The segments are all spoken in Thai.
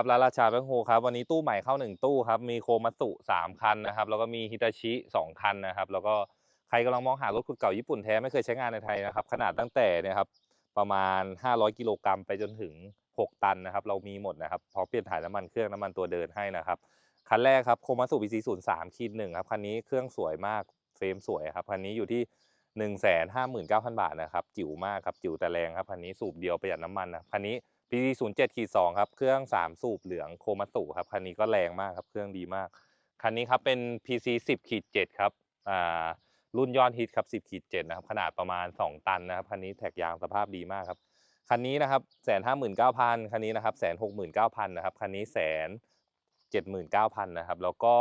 ครับร้านราชาแบงโฮครับวันนี้ตู้ใหม่เข้าหนึ่งตู้ครับมีโคมัตสุสามคันนะครับแล้วก็มีฮิตาชิสองคันนะครับแล้วก็ใครกำลังมองหารถขุดเก่าญี่ปุ่นแท้ไม่เคยใช้งานในไทยนะครับขนาดตั้งแต่เนี่ยครับประมาณ 500 กิโลกรัมไปจนถึง 6 ตันนะครับเรามีหมดนะครับพร้อมเปลี่ยนถ่ายน้ำมันเครื่องน้ำมันตัวเดินให้นะครับคันแรกครับโคมัตสุ BC 0 3คีดหนึ่งครับคันนี้เครื่องสวยมากเฟรมสวยครับคันนี้อยู่ที่1 5 9 0 0 0บาทนะครับจิ๋วมากครับจิ๋วแต่แรงครับคันนี้สูบเดียวประหยัดน้ำมันนะคันนี้ PC 0 7ขีด2ครับ เครื่อง3สูบเหลืองโคมัสุครับ คันนี้ก็แรงมากครับ เครื่องดีมาก คันนี้ครับเป็น PC 10ขีด7ครับ อ่า รุ่นยอดฮิตครับ10ขีด7นะครับ ขนาดประมาณ2ตันนะครับ คันนี้แท็กยางสภาพดีมากครับ คันนี้นะครับแสนห้าหมื่นเก้าพันคันนี้นะครับแสนหกหมื่นเก้าพันนะครับ คันนี้แสนเจ็ดหมื่นเก้าพันนะครับ แล้วก็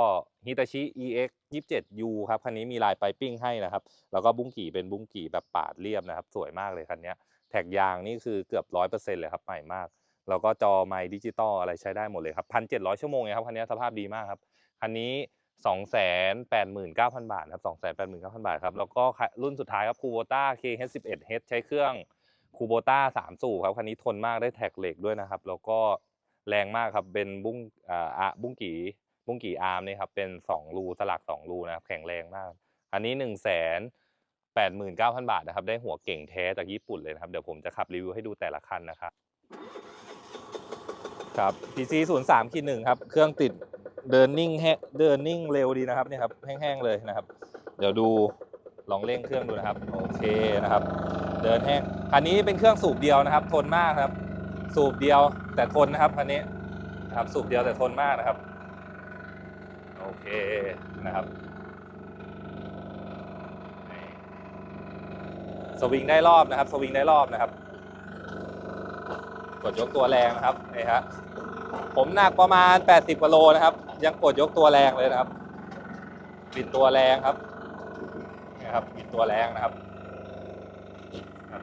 ฮิตาชิ EX 27U ครับ คันนี้มีลายไปปิ้งให้นะครับ แล้วก็บุ้งกี่เป็นบุ้งกี่แบบปาดเรียบนะครับ สวยมากเลยคันนี้ แท็กยางนี่คือเกือบร้อยเปอร์เซ็นต์เลยครับใหม่มาก แล้วก็จอไมค์ดิจิตอลอะไรใช้ได้หมดเลยครับพันเจ็ดร้อยชั่วโมงเองครับคันนี้สภาพดีมากครับคันนี้สองแสนแปดหมื่นเก้าพันบาทครับสองแสนแปดหมื่นเก้าพันบาทครับแล้วก็รุ่นสุดท้ายครับคูโบต้า KH11H ใช้เครื่องคูโบต้าสามสูบครับคันนี้ทนมากได้แท็กเหล็กด้วยนะครับ แล้วก็แรงมากครับเป็นบุ้งอ่าอะบุ้งกี่บุ้งกี่อาร์มนี่ครับเป็นสองรูสลักสองรูนะครับแข็งแรงมาก อันนี้หนึ่งแสน แปดหมื่นเก้าพันบาทนะครับ ได้หัวเก่งแท้จากญี่ปุ่นเลยนะครับ เดี๋ยวผมจะขับรีวิวให้ดูแต่ละคันนะครับ ครับ PC 0 3ขีดหนึ่งครับ เครื่องติดเดินนิ่งแฮเดินนิ่งเร็วดีนะครับเนี่ยครับ แห้งๆเลยนะครับ เดี๋ยวดูลองเร่งเครื่องดูนะครับ โอเคนะครับ เดินแห้งคันนี้เป็นเครื่องสูบเดียวนะครับ ทนมากครับ สูบเดียวแต่ทนนะครับคันนี้นะครับสูบเดียวแต่ทนมากนะครับ โอเคนะครับ สวิงได้รอบนะครับ สวิงได้รอบนะครับ กดยกตัวแรงนะครับนี่ฮะผมหนักประมาณ 80กิโลนะครับ ยังกดยกตัวแรงเลยนะครับ บิดตัวแรงครับนี่ครับบิดตัวแรงนะครับครับ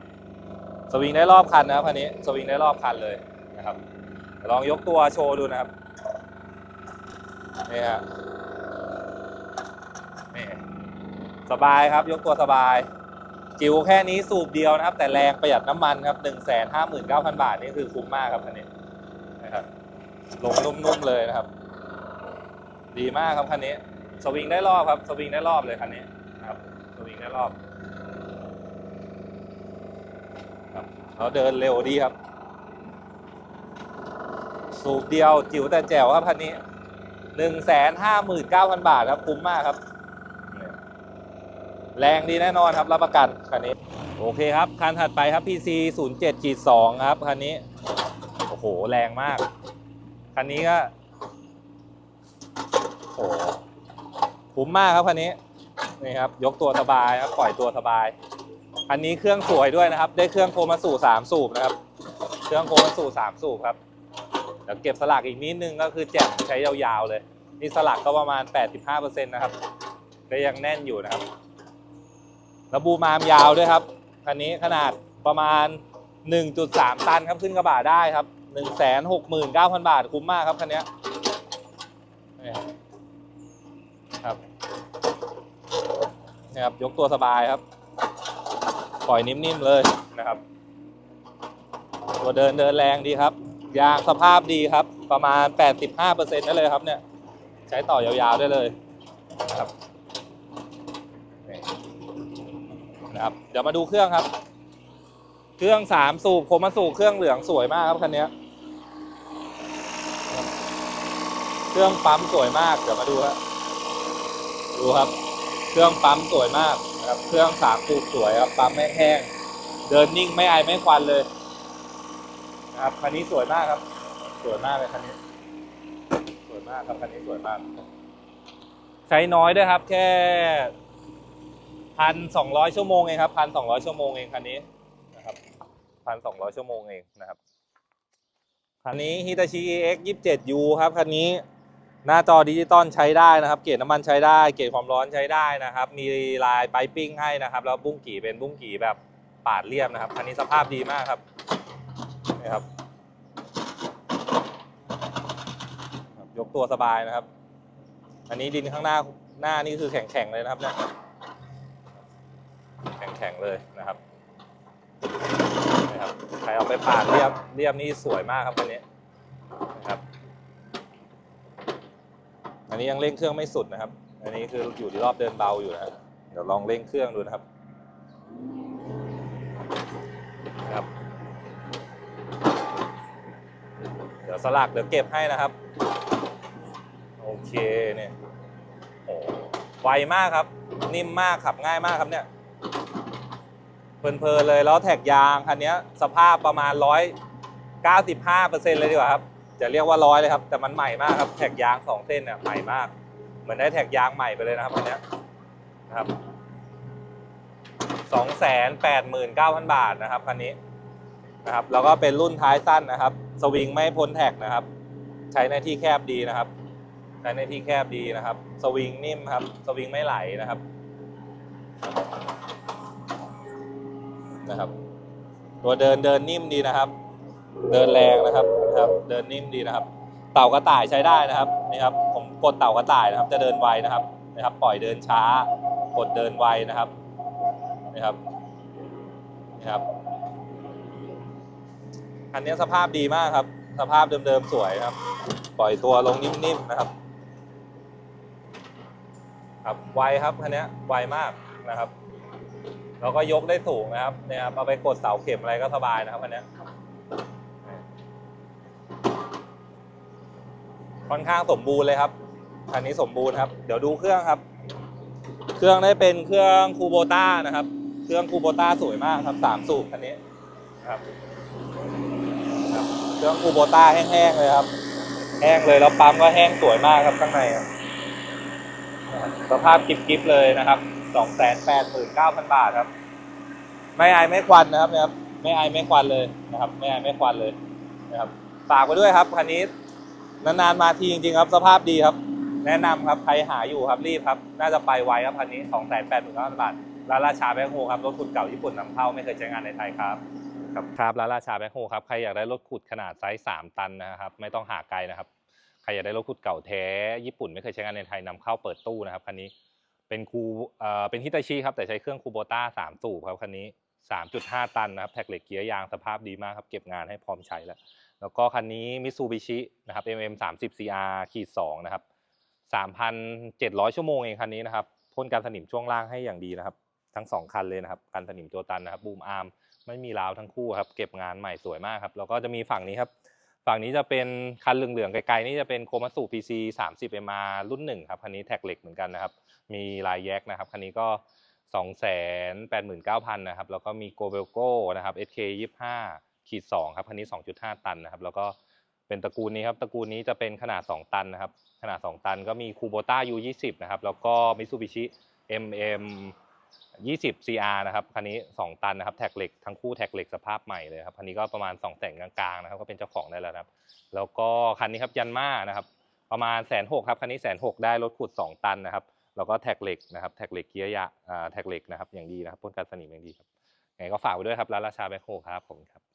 สวิงได้รอบคันนะครับคันนี้สวิงได้รอบคันเลยนะครับลองยกตัวโชว์ดูนะครับนี่ฮะนี่สบายครับยกตัวสบาย จิ๋วแค่นี้สูบเดียวนะครับ แต่แรงประหยัดน้ำมันครับหนึ่งแสนห้าหมื่นเก้าพันบาทนี่คือคุ้มมากครับคันนี้นะครับลงนุ่มๆเลยนะครับ ดีมากครับคันนี้ สวิงได้รอบครับ สวิงได้รอบเลยคันนี้นะครับสวิงได้รอบครับเราเดินเร็วดีครับ สูบเดียวจิ๋วแต่แจ๋วครับคันนี้หนึ่งแสนห้าหมื่นเก้าพันบาทครับคุ้มมากครับ แรงดีแน่นอนครับรับประกันคันนี้ โอเคครับคันถัดไปครับ PC 0 7ขีด2ครับคันนี้ โอ้โห แรงมาก คันนี้ก็ โอ้โหคุ้มมากครับคันนี้นี่ครับยกตัวสบายครับปล่อยตัวสบายคันนี้เครื่องสวยด้วยนะครับ ได้เครื่องโคมาสู่สามสูบนะครับ เครื่องโคมาสู่สามสูบครับเดี๋ยวเก็บสลักอีกนิดนึงก็คือแจ่มใช้ยาวๆเลย นี่สลักก็ประมาณ 85%นะครับก็ยังแน่นอยู่นะครับ ระบูมามยาวด้วยครับคันนี้ขนาดประมาณ 1.3 ตันครับขึ้นกระบะได้ครับ 169,000 บาทคุ้มมากครับคันนี้นี่ครับนี่ครับยกตัวสบายครับ ปล่อยนิ่มๆเลยนะครับ ตัวเดินเดินแรงดีครับ ยางสภาพดีครับ ประมาณ 85%นั่นเลยครับเนี่ย ใช้ต่อยาวๆได้เลยนะครับ นะครับ เดี๋ยวมาดูเครื่องครับ เครื่องสามสูบโคมาสูบเครื่องเหลืองสวยมากครับคันนี้เครื่องปั๊มสวยมาก เดี๋ยวมาดูครับดูครับ เครื่องปั๊มสวยมากนะครับ เครื่องสามสูบสวยครับ ปั๊มไม่แห้ง เดินนิ่งไม่ไอไม่ควันเลยนะครับคันนี้สวยมากครับ สวยมากเลยคันนี้ สวยมากครับคันนี้สวยมาก ใช้น้อยด้วยครับ แค่ พันสองร้อยชั่วโมงเองครับพันสองร้อยชั่วโมงเองคันนี้นะครับพันสองร้อยชั่วโมงเองนะครับคันนี้ Hitachi EX 27U ครับคันนี้หน้าจอดิจิตอลใช้ได้นะครับ เกจน้ำมันใช้ได้ เกจความร้อนใช้ได้นะครับ มีลายไปปิ้งให้นะครับ แล้วบุ้งกี่เป็นบุ้งกี่แบบปาดเรียบนะครับ คันนี้สภาพดีมากครับนี่ครับ ยกตัวสบายนะครับ อันนี้ดินข้างหน้าหน้านี่คือแข็งๆเลยนะครับเนี่ย แข็งเลยนะครับนะครับใครเอาไปปาดเรียบเรียบนี่สวยมากครับคันนี้นะครับ อันนี้ยังเร่งเครื่องไม่สุดนะครับ อันนี้คืออยู่ที่รอบเดินเบาอยู่นะครับเดี๋ยวลองเร่งเครื่องดูนะครับนะครับเดี๋ยวสลักเดี๋ยวเก็บให้นะครับ โอเคเนี่ยโอ้ไวมากครับ นิ่มมากขับง่ายมากครับเนี่ย เพลินๆเลยแล้วแท็กยางคันนี้สภาพประมาณร้อยเก้าสิบห้าเปอร์เซ็นเลยดีกว่าครับจะเรียกว่าร้อยเลยครับ แต่มันใหม่มากครับแท็กยางสองเส้นเนี่ยใหม่มาก เหมือนได้แท็กยางใหม่ไปเลยนะครับคันนี้นะครับสองแสนแปดหมื่นเก้าพันบาทนะครับคันนี้นะครับแล้วก็เป็นรุ่นท้ายสั้นนะครับ สวิงไม่พ้นแท็กนะครับ ใช้ในที่แคบดีนะครับ ใช้ในที่แคบดีนะครับ สวิงนิ่มครับ สวิงไม่ไหลนะครับ นะครับ ตัวเดินเดินนิ่มดีนะครับ เดินแรงนะครับนะครับ เดินนิ่มดีนะครับ เต่ากระต่ายใช้ได้นะครับนี่ครับผมกดเต่ากระต่ายนะครับ จะเดินไวนะครับนะครับ ปล่อยเดินช้า กดเดินไวนะครับนี่ครับนี่ครับคันนี้สภาพดีมากครับ สภาพเดิมๆสวยครับ ปล่อยตัวลงนิ่มๆนะครับครับไวครับคันนี้ไวมากนะครับ แล้วก็ยกได้สูงนะครับเนี่ยครับเอาไปกดเสาเข็มอะไรก็สบายนะครับอันเนี้ยค่อนข้างสมบูรณ์เลยครับคันนี้สมบูรณ์ครับ เดี๋ยวดูเครื่องครับ เครื่องได้เป็นเครื่องคูโบต้านะครับ เครื่องคูโบต้าสวยมากครับสามสูบคันนี้นะครับ เครื่องคูโบต้าแห้งๆเลยครับ แห้งเลยแล้วปั๊มก็แห้งสวยมากครับข้างในครับสภาพกิ๊บๆเลยนะครับ สองแสนแปดหมื่นเก้าพันบาทครับ ไม่อายไม่ควันนะครับนะครับ ไม่อายไม่ควันเลยนะครับ ไม่อายไม่ควันเลยนะครับฝากไปด้วยครับคันนี้นานๆมาทีจริงๆครับ สภาพดีครับ แนะนำครับใครหาอยู่ครับรีบครับ น่าจะไปไวครับคันนี้สองแสนแปดหมื่นเก้าพันบาทร้าราชาแบงค์โฮครับรถขุดเก่าญี่ปุ่นนำเข้าไม่เคยใช้งานในไทยครับครับครับร้าราชาแบงค์โฮครับใครอยากได้รถขุดขนาดไซส์สามตันนะครับ ไม่ต้องหาไกลนะครับใครอยากได้รถขุดเก่าแท้ญี่ปุ่นไม่เคยใช้งานในไทยนำเข้าเปิดตู้นะครับคันนี้ เป็นคูเป็นฮิตาชิครับแต่ใช้เครื่องคูโบต้าสามสูบครับคันนี้ 3.5 ตันนะครับแท็กเหล็กเกียร์ยางสภาพดีมากครับเก็บงานให้พร้อมใช้แล้ว แล้วก็คันนี้มิซูบิชินะครับ MM 30 CR ขีด2นะครับ 3,700 ชั่วโมงเองคันนี้นะครับพ่นการสนิมช่วงล่างให้อย่างดีนะครับ ทั้ง 2 คันเลยนะครับกันสนิมตัวตันนะครับบูมอาร์มไม่มีราวทั้งคู่ครับเก็บงานใหม่สวยมากครับแล้วก็จะมีฝั่งนี้ครับฝั่งนี้จะเป็นคันเหลืองๆไกลๆนี่จะเป็นโคมัสุ PC 30 MR รุ่นหนึ่งครับคันนี้แท็กเหล็กเหมือนกันนะครับ มีลายแยกนะครับ คันนี้ก็ 2 8 9 0 0 0นะครับ แล้วก็มีโกเบลโก้นะครับ SK 25ขีด2ครับคันนี้ 2.5 ตันนะครับ แล้วก็เป็นตระกูลนี้ครับ ตระกูลนี้จะเป็นขนาด 2 ตันนะครับ ขนาด 2 ตันก็มีคูโบต้า U20 นะครับ แล้วก็มิ t ซูบิชิ MM 20 CR นะครับ คันนี้ 2 ตันนะครับ แท็กเหล็กทั้งคู่แท็กเหล็กสภาพใหม่เลยครับ คันนี้ก็ประมาณ2แสนกลางๆนะครับ ก็เป็นเจ้าของได้แล้วนะครับ แล้วก็คันนี้ครับยันมานะครับ ประมาณแสนหกครับ คันนี้แสนหกได้รถขุด 2 ตันนะครับ แล้วก็แท็กเหล็กนะครับแท็กเหล็กเกียร์ยะอ่าแท็กเหล็กนะครับอย่างดีนะครับพ่นกันสนิมอย่างดีครับไงก็ฝากไว้ด้วยครับร้านราชาแบคโฮครับผมครับ